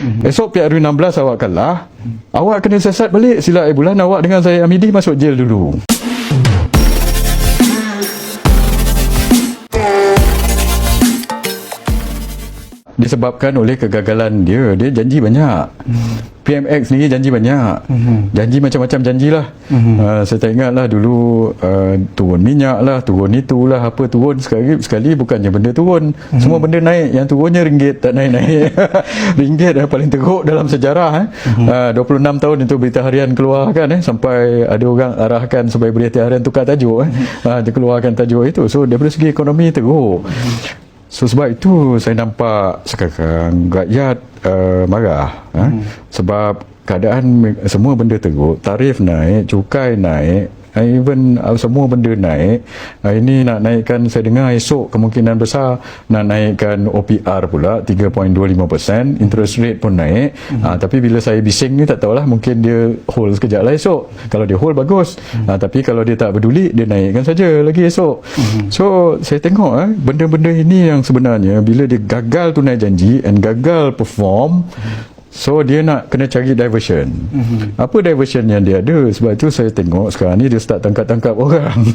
Mm-hmm. Esok PRU 16 awak kalah. Mm-hmm. Awak kena sesat balik sila bulan awak dengan saya Amidi masuk jail dulu. Disebabkan oleh kegagalan dia dia janji banyak hmm. PMX ni janji banyak hmm. janji macam-macam janjilah hmm. uh, saya tak ingat lah dulu uh, turun minyak lah turun itulah apa turun sekali sekali bukannya benda turun hmm. semua benda naik yang turunnya ringgit tak naik-naik ringgit dah paling teruk dalam sejarah eh. hmm. uh, 26 tahun itu berita harian keluar kan eh, sampai ada orang arahkan supaya berita harian tukar tajuk eh. hmm. uh, dia keluarkan tajuk itu so daripada segi ekonomi teruk hmm. So sebab itu saya nampak sekarang rakyat uh, marah eh? hmm. sebab keadaan semua benda teruk, tarif naik, cukai naik, even uh, semua benda naik uh, ini nak naikkan saya dengar esok kemungkinan besar nak naikkan OPR pula 3.25% interest rate pun naik mm-hmm. uh, tapi bila saya bising ni tak tahulah mungkin dia hold sekejap lah esok kalau dia hold bagus mm-hmm. uh, tapi kalau dia tak peduli dia naikkan saja lagi esok mm-hmm. so saya tengok eh, benda-benda ini yang sebenarnya bila dia gagal tunai janji and gagal perform mm-hmm. So dia nak kena cari diversion. Mm-hmm. Apa diversion yang dia ada? Sebab itu saya tengok sekarang ni dia start tangkap-tangkap orang.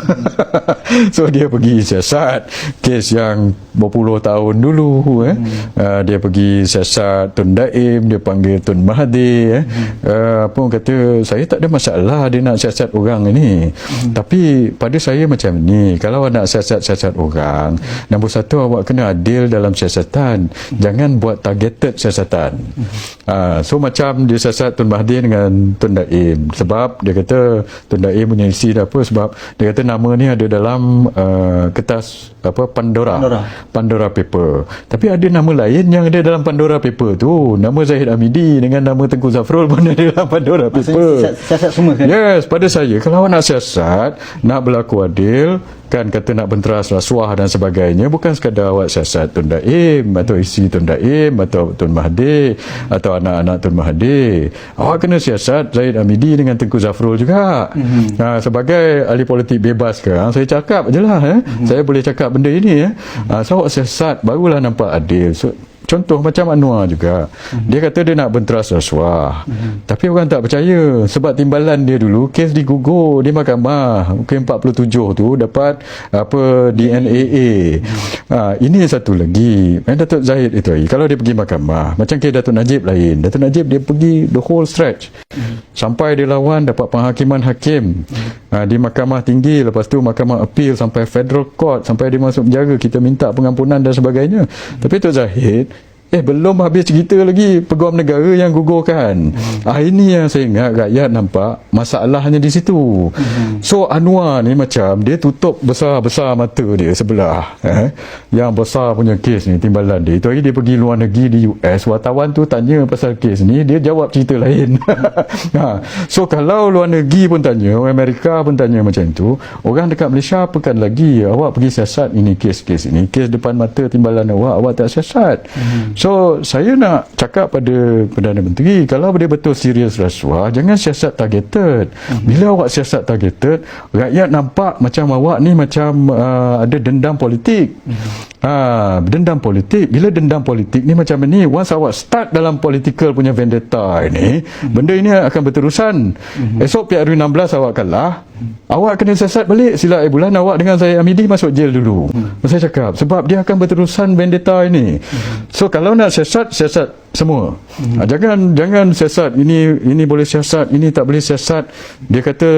so dia pergi siasat kes yang berpuluh tahun dulu eh. Mm-hmm. Uh, dia pergi siasat Tun Daim, dia panggil Tun Mahathir eh. Mm-hmm. Uh, apa orang kata saya tak ada masalah dia nak siasat orang ini. Mm-hmm. Tapi pada saya macam ni, kalau awak nak siasat-siasat orang, mm-hmm. nombor satu awak kena adil dalam siasatan. Mm-hmm. Jangan buat targeted siasatan. Mm-hmm. Ha, so macam dia siasat Tun Mahathir dengan Tun Daim. Sebab dia kata Tun Daim punya isi dah apa? Sebab dia kata nama ni ada dalam uh, kertas apa? Pandora. Pandora. Pandora paper. Tapi ada nama lain yang ada dalam Pandora paper tu. Nama Zahid Amidi dengan nama Tengku Zafrul pun ada dalam Pandora paper. siasat semua kan? Yes pada saya kalau awak nak siasat nak berlaku adil kan kata nak benteras rasuah dan sebagainya bukan sekadar awak siasat Tun Daim atau isi Tun Daim atau Tun Mahathir atau anak-anak Tun Mahathir awak kena siasat Zaid Amidi dengan Tengku Zafrul juga mm-hmm. ha, sebagai ahli politik bebas sekarang saya cakap je lah eh. mm-hmm. saya boleh cakap benda ini eh. ha, so awak siasat barulah nampak adil so, Contoh macam Anwar juga. Mm-hmm. Dia kata dia nak benteras rasuah. Mm-hmm. Tapi orang tak percaya sebab timbalan dia dulu kes digugur di mahkamah. Mungkin 47 tu dapat apa DNAA. Mm-hmm. Ha, ini satu lagi. Eh, Datuk Zahid itu lagi. Kalau dia pergi mahkamah, macam kes Datuk Najib lain. Datuk Najib dia pergi the whole stretch. Sampai dia lawan dapat penghakiman hakim. Mm-hmm. Ha, di mahkamah tinggi, lepas tu mahkamah appeal sampai federal court, sampai dia masuk penjara, kita minta pengampunan dan sebagainya. Mm-hmm. Tapi Datuk Zahid Eh belum habis cerita lagi peguam negara yang gugurkan. Hmm. Ah ini yang saya ingat rakyat nampak masalahnya di situ. Hmm. So Anwar ni macam dia tutup besar-besar mata dia sebelah eh yang besar punya kes ni timbalan dia. Itu hari dia pergi luar negeri di US wartawan tu tanya pasal kes ni dia jawab cerita lain. ha. So kalau luar negeri pun tanya, orang Amerika pun tanya macam tu, orang dekat Malaysia apakan lagi awak pergi siasat ini kes-kes ini, kes depan mata timbalan awak awak tak siasat. Hmm. So saya nak cakap pada Perdana Menteri kalau dia betul serius rasuah jangan siasat targeted. Mhm. Bila awak siasat targeted rakyat nampak macam awak ni macam uh, ada dendam politik. Ha, dendam politik. Bila dendam politik ni macam ni once awak start dalam political punya vendetta ini mhm. benda ini akan berterusan. Esok PRU 16 awak kalah awak kena siasat balik sila bulan awak dengan saya Amidi masuk jail dulu. Saya cakap sebab dia akan berterusan vendetta ini. So kalau nak siasat siasat semua. Hmm. uh, jangan jangan siasat. Ini ini boleh siasat ini tak boleh siasat. Dia kata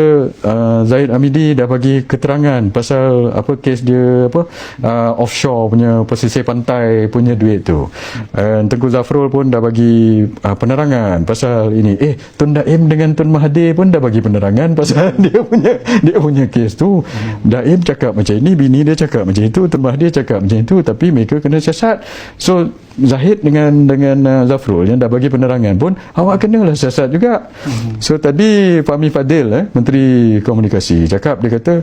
uh, Zaid Amidi dah bagi keterangan pasal apa kes dia apa uh, offshore punya pesisir pantai punya duit tu. Uh, Tengku Zafrul pun dah bagi uh, penerangan pasal ini. Eh Tun Daim dengan Tun Mahathir pun dah bagi penerangan pasal dia punya dia punya kes tu. Hmm. Daim cakap macam ini bini dia cakap macam itu Tun Mahathir cakap macam itu tapi mereka kena siasat. So Zahid dengan dengan uh, Zafrul yang dah bagi penerangan pun awak kenalah siasat juga. Hmm. So tadi Fahmi Fadil eh Menteri Komunikasi cakap dia kata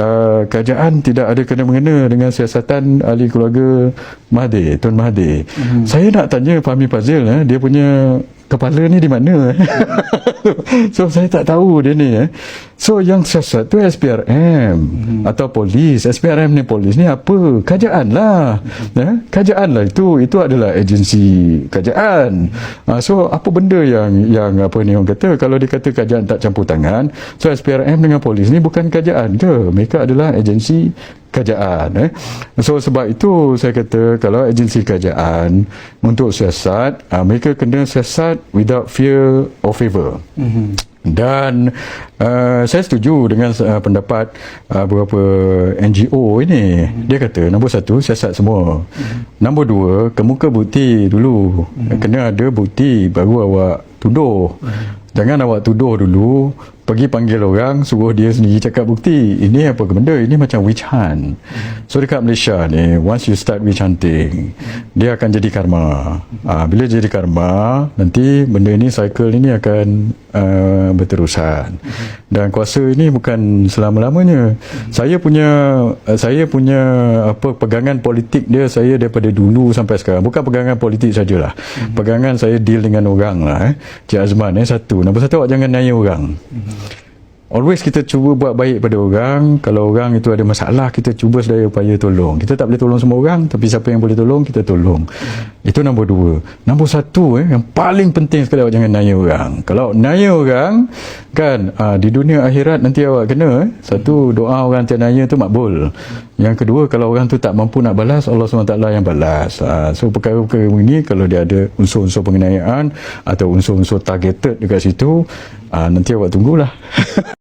uh, kerajaan tidak ada kena mengena dengan siasatan ahli keluarga Mahathir, Tun Mahathir. Hmm. Saya nak tanya Fahmi Fadil eh dia punya kepala ni di mana eh? so saya tak tahu dia ni eh. so yang siasat tu SPRM hmm. atau polis SPRM ni polis ni apa kerajaan lah hmm. eh? kerajaan lah itu itu adalah agensi kerajaan uh, so apa benda yang yang apa ni orang kata kalau dikata kerajaan tak campur tangan so SPRM dengan polis ni bukan kerajaan ke mereka adalah agensi kerajaan eh. So sebab itu saya kata kalau agensi kerajaan untuk siasat uh, mereka kena siasat without fear or favor. Mm-hmm. Dan uh, saya setuju dengan uh, pendapat uh, beberapa NGO ini. Mm-hmm. Dia kata nombor satu siasat semua. Mm-hmm. Nombor dua kemuka bukti dulu. Mm-hmm. Kena ada bukti baru awak tuduh. Mm-hmm. Jangan awak tuduh dulu pergi panggil orang suruh dia sendiri cakap bukti ini apa benda ini macam witch hunt hmm. so dekat Malaysia ni once you start witch hunting hmm. dia akan jadi karma hmm. bila jadi karma nanti benda ini cycle ini akan uh, berterusan hmm. Dan kuasa ini bukan selama-lamanya hmm. saya punya uh, saya punya apa pegangan politik dia saya daripada dulu sampai sekarang bukan pegangan politik sajalah hmm. pegangan saya deal dengan orang lah eh. Cik Azman eh, satu nombor satu awak jangan nanya orang hmm. Always kita cuba buat baik pada orang. Kalau orang itu ada masalah Kita cuba sedaya upaya tolong. Kita tak boleh tolong semua orang Tapi siapa yang boleh tolong Kita tolong. Hmm. Itu nombor dua. Nombor satu eh, Yang paling penting sekali Awak jangan naya orang. Kalau naya orang Kan aa, Di dunia akhirat Nanti awak kena eh. Satu doa orang tak naya tu makbul. Yang kedua Kalau orang tu tak mampu nak balas Allah SWT yang balas. Aa, So perkara-perkara ini Kalau dia ada unsur-unsur pengenayaan Atau unsur-unsur targeted dekat situ aa, Nanti awak tunggulah